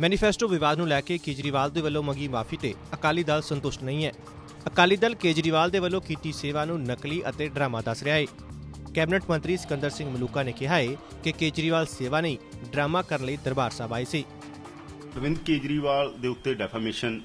Manifesto ਵਿਵਾਦ ਨੂੰ ਲੈ ਕੇ ਕੇਜਰੀਵਾਲ ਦੇ ਵੱਲੋਂ ਮੰਗੀ ਮਾਫੀ ਤੇ ਅਕਾਲੀ ਦਲ ਸੰਤੁਸ਼ਟ ਨਹੀਂ ਹੈ। ਅਕਾਲੀ ਦਲ ਕੇਜਰੀਵਾਲ ਦੇ ਵੱਲੋਂ ਕੀਤੀ ਸੇਵਾ ਨੂੰ ਨਕਲੀ ਅਤੇ ਡਰਾਮਾ ਦੱਸ ਰਿਹਾ ਹੈ। ਕੈਬਨਿਟ ਮੰਤਰੀ ਸਿਕੰਦਰ ਸਿੰਘ ਮਲੂਕਾ ਨੇ ਕਿਹਾ ਹੈ ਕਿ ਕੇਜਰੀਵਾਲ ਸੇਵਾ ਨਹੀਂ, ਡਰਾਮਾ ਕਰਨ ਲਈ ਦਰਬਾਰ ਸਾਹਿਬ ਆਏ ਸੀ। ਅਰਵਿੰਦ ਕੇਜਰੀਵਾਲ ਦੇ ਉੱਤੇ ਡੈਫਾਮੇਸ਼ਨ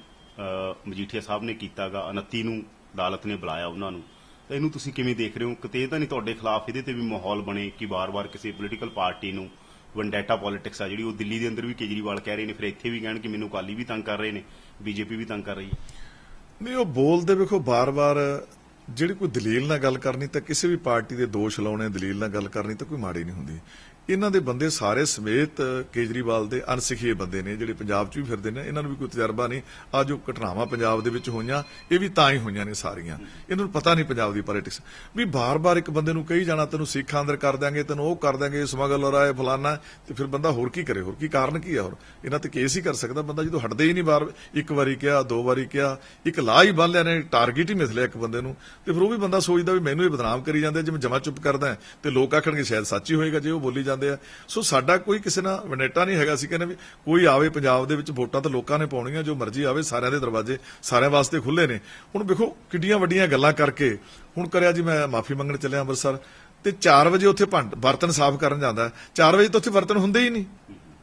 ਮਜੀਠੀਆ ਸਾਹਿਬ ਨੇ ਕੀਤਾਗਾ 29 ਨੂੰ ਅਦਾਲਤ ਨੇ ਬੁਲਾਇਆ ਉਹਨਾਂ ਨੂੰ। ਤਾਂ ਇਹਨੂੰ ਤੁਸੀਂ ਕਿਵੇਂ ਦੇਖ ਰਹੇ ਹੋ? ਕਿਤੇ ਤਾਂ ਨਹੀਂ ਤੁਹਾਡੇ ਖਿਲਾਫ ਇਹਦੇ ਤੇ ਵੀ ਮਾਹੌਲ ਬਣੇ ਕਿ ਵਾਰ-ਵਾਰ ਕਿਸੇ ਪੋਲੀਟੀਕਲ ਪਾਰਟੀ ਨੂੰ ਵਨਡੇਟਾ ਪੋਲਿਟਿਕਸ ਆ ਜਿਹੜੀ ਉਹ ਦਿੱਲੀ ਦੇ ਅੰਦਰ ਵੀ ਕੇਜਰੀਵਾਲ ਕਹਿ ਰਹੇ ਨੇ, ਫਿਰ ਇੱਥੇ ਵੀ ਕਹਿਣ ਕਿ ਮੈਨੂੰ ਕਾਲੀ ਵੀ ਤੰਗ ਕਰ ਰਹੇ ਨੇ, ਬੀਜੇਪੀ ਵੀ ਤੰਗ ਕਰ ਰਹੀ ਹੈ। ਨਹੀਂ, ਉਹ ਬੋਲਦੇ ਵੇਖੋ ਬਾਰ-ਬਾਰ ਜਿਹੜੀ ਕੋਈ ਦਲੀਲ ਨਾਲ ਗੱਲ ਕਰਨੀ ਤਾਂ ਕਿਸੇ ਵੀ ਪਾਰਟੀ ਦੇ ਦੋਸ਼ ਲਾਉਣੇ, ਦਲੀਲ ਨਾਲ ਗੱਲ ਕਰਨੀ ਤਾਂ ਕੋਈ ਮਾੜੀ ਨਹੀਂ ਹੁੰਦੀ। ਇਹਨਾਂ ਦੇ ਬੰਦੇ ਸਾਰੇ ਸਮੇਤ ਕੇਜਰੀਵਾਲ ਦੇ ਅਨਸਿਖੇ ਬੰਦੇ ਨੇ, ਜਿਹੜੇ ਪੰਜਾਬ 'ਚ ਵੀ ਫਿਰਦੇ ਨੇ, ਇਹਨਾਂ ਨੂੰ ਵੀ ਕੋਈ ਤਜਰਬਾ ਨਹੀਂ। ਆ ਜੋ ਘਟਨਾਵਾਂ ਪੰਜਾਬ ਦੇ ਵਿੱਚ ਹੋਈਆਂ, ਇਹ ਵੀ ਤਾਂ ਹੀ ਹੋਈਆਂ ਨੇ ਸਾਰੀਆਂ। ਇਹਨਾਂ ਨੂੰ ਪਤਾ ਨਹੀਂ ਪੰਜਾਬ ਦੀ ਪੋਲਿਟਿਕਸ ਵੀ ਬਾਰ-ਬਾਰ ਇੱਕ ਬੰਦੇ ਨੂੰ ਕਹੀ ਜਾਣਾ, ਤੈਨੂੰ ਸਿੱਖਾਂ ਅੰਦਰ ਕਰ ਦਾਂਗੇ ਤੈਨੂੰ ਉਹ ਕਰ ਦਾਂਗੇ ਸਮਗਲਰ ਆਏ ਫਲਾਨਾ, ਤੇ ਫਿਰ ਬੰਦਾ ਹੋਰ ਕੀ ਕਰੇ, ਹੋਰ ਕੀ ਕਾਰਨ ਕੀ ਹੈ ਹੋਰ? ਇਹਨਾਂ ਤੇ ਕੇਸ ਹੀ ਕਰ ਸਕਦਾ ਬੰਦਾ ਜਦੋਂ ਹਟਦੇ ਹੀ ਨਹੀਂ ਬਾਰ। ਇੱਕ ਵਾਰੀ ਕਿਹਾ, ਦੋ ਵਾਰੀ ਕਿਹਾ, ਇੱਕ ਲਾਹ ਹੀ ਬੰਨ ਲਿਆ ਨੇ ਟਾਰਗੇਟ ਹੀ ਮਿਸ ਲਿਆ ਇੱਕ ਬੰਦੇ ਨੂੰ। ਤੇ ਫਿਰ ਉਹ ਵੀ ਬੰਦਾ ਸੋਚਦਾ ਵੀ ਮੈਨੂੰ ਇਹ ਬਦਨਾਮ ਕਰੀ ਜਾਂਦੇ ਮੈਂ ਜਮਾ ਚੁੱਪ ਕਰਦਾ ਤੇ ਲੋਕ ਆਖਣਗੇ ਸ਼ਾਇਦ ਸੱਚ ਹੀ ਹੋਏਗਾ ਜੇ ਉਹ ਬੋਲੀ ਜਾਂਦੇ ਆ। ਸੋ ਸਾਡਾ ਕੋਈ ਕਿਸੇ ਨਾਲ ਵਨੇਟਾ ਨਹੀਂ ਹੈਗਾ ਸੀ ਕਹਿੰਦੇ ਵੀ ਕੋਈ ਆਵੇ ਪੰਜਾਬ ਦੇ ਵਿੱਚ ਵੋਟਾਂ ਤਾਂ ਲੋਕਾਂ ਨੇ ਪਾਉਣੀਆਂ, ਜੋ ਮਰਜ਼ੀ ਆਵੇ, ਸਾਰਿਆਂ ਦੇ ਦਰਵਾਜ਼ੇ ਸਾਰਿਆਂ ਵਾਸਤੇ ਖੁੱਲੇ ਨੇ। ਹੁਣ ਵੇਖੋ ਕਿੱਡੀਆਂ ਵੱਡੀਆਂ ਗੱਲਾਂ ਕਰਕੇ, ਹੁਣ ਕਰਿਆ ਜੀ ਮੈਂ ਮਾਫੀ ਮੰਗਣ ਚੱਲਿਆ ਅੰਮ੍ਰਿਤਸਰ, ਤੇ 4 ਵਜੇ ਉੱਥੇ ਭੰਡ- ਬਰਤਨ ਸਾਫ਼ ਕਰਨ ਜਾਂਦਾ। 4 ਵਜੇ ਤਾਂ ਉੱਥੇ ਬਰਤਨ ਹੁੰਦੇ ਹੀ ਨਹੀਂ।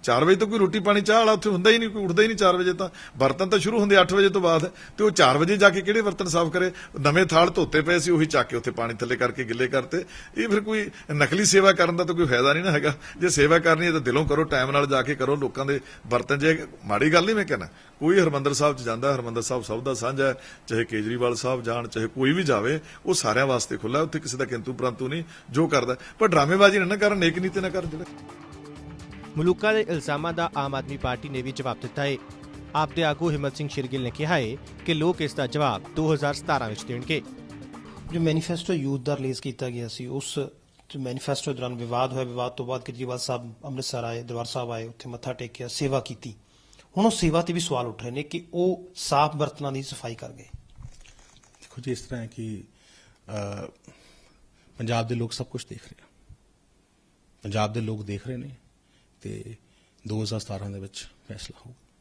4 ਵਜੇ ਤੋਂ ਕੋਈ ਰੋਟੀ ਪਾਣੀ ਚਾਹ ਵਾਲਾ ਉੱਥੇ ਹੁੰਦਾ ਹੀ ਨਹੀਂ, ਕੋਈ ਉੱਠਦਾ ਹੀ ਨਹੀਂ 4 ਵਜੇ ਤਾਂ। ਬਰਤਨ ਤਾਂ ਸ਼ੁਰੂ ਹੁੰਦੇ 8 ਵਜੇ ਤੋਂ ਬਾਅਦ। ਤੇ ਉਹ 4 ਵਜੇ ਜਾ ਕੇ ਕਿਹੜੇ ਬਰਤਨ ਸਾਫ਼ ਕਰੇ? ਨਵੇਂ ਥਾਲ ਧੋਤੇ ਪਏ ਸੀ, ਉਹੀ ਚੱਕ ਕੇ ਉੱਥੇ ਪਾਣੀ ਥੱਲੇ ਕਰਕੇ ਗਿੱਲੇ ਕਰਤੇ। ਇਹ ਫਿਰ ਕੋਈ ਨਕਲੀ ਸੇਵਾ ਕਰਨ ਦਾ ਤਾਂ ਕੋਈ ਫਾਇਦਾ ਨਹੀਂ ਨਾ ਹੈਗਾ। ਜੇ ਸੇਵਾ ਕਰਨੀ ਹੈ ਤਾਂ ਦਿਲੋਂ ਕਰੋ, ਟਾਈਮ ਨਾਲ ਜਾ ਕੇ ਕਰੋ। ਲੋਕਾਂ ਦੇ ਬਰਤਨ ਜੇ ਮਾੜੀ ਗੱਲ ਨਹੀਂ ਮੈਂ ਕਹਿੰਦਾ ਕੋਈ ਹਰਮੰਦਰ ਸਾਹਿਬ ਚ ਜਾਂਦਾ, ਹਰਮੰਦਰ ਸਾਹਿਬ ਸਭ ਦਾ ਸਾਂਝਾ ਹੈ। ਚਾਹੇ ਕੇਜਰੀਵਾਲ ਸਾਹਿਬ ਜਾਣ, ਚਾਹੇ ਕੋਈ ਵੀ ਜਾਵੇ, ਉਹ ਸਾਰਿਆਂ ਵਾਸਤੇ ਖੁੱਲਾ ਉੱਥੇ ਕਿਸੇ ਦਾ ਕਿੰਤੂ ਪ੍ਰੰਤੂ ਨਹੀਂ, ਜੋ ਕਰਦਾ। ਪਰ ਡਰਾਮੇਬਾਜ਼ੀ ਨਾ ਨਾ ਕਰਨ, ਨੇਕ ਨੀਤੀ ਨਾ ਕਰਨ ਜਿਹੜਾ ਮਲੂਕਾ ਦੇ ਇਲਜ਼ਾਮਾਂ ਦਾ ਆਮ ਆਦਮੀ ਪਾਰਟੀ ਨੇ ਵੀ ਜਵਾਬ ਦਿੱਤਾ ਹੈ ਆਪ ਦੇ ਆਗੂ ਹਿੰਮਤ ਸਿੰਘ ਸ਼ਿਰਗਿਲ ਨੇ ਕਿਹਾ ਹੈ ਕਿ ਲੋਕ ਇਸ ਦਾ ਜਵਾਬ 2017 ਵਿੱਚ ਦੇਣਗੇ। ਜੋ ਮੈਨੀਫੈਸਟੋ ਯੂਥ ਦਾ ਰਿਲੀਜ਼ ਕੀਤਾ ਗਿਆ ਸੀ ਉਸ ਜੋ ਮੈਨੀਫੈਸਟੋ ਦੌਰਾਨ ਵਿਵਾਦ ਹੋਇਆ ਵਿਵਾਦ ਤੋਂ ਬਾਅਦ ਕੇਜਰੀਵਾਲ ਸਾਹਿਬ ਅੰਮ੍ਰਿਤਸਰ ਆਏ ਦਰਬਾਰ ਸਾਹਿਬ ਆਏ ਉੱਥੇ ਮੱਥਾ ਟੇਕਿਆ ਸੇਵਾ ਕੀਤੀ। ਹੁਣ ਉਹ ਸੇਵਾ ਤੇ ਵੀ ਸਵਾਲ ਉੱਠ ਰਹੇ ਨੇ ਕਿ ਉਹ ਸਾਫ਼ ਬਰਤਨਾਂ ਦੀ ਸਫ਼ਾਈ ਕਰ ਗਏ। ਦੇਖੋ ਜੀ ਇਸ ਤਰ੍ਹਾਂ ਹੈ ਕਿ ਪੰਜਾਬ ਦੇ ਲੋਕ ਸਭ ਕੁਝ ਦੇਖ ਰਹੇ ਆ। ਪੰਜਾਬ ਦੇ ਲੋਕ ਦੇਖ ਰਹੇ ਨੇ। ਤੇ 2017 ਦੇ ਵਿੱਚ ਫੈਸਲਾ ਹੋਊਗਾ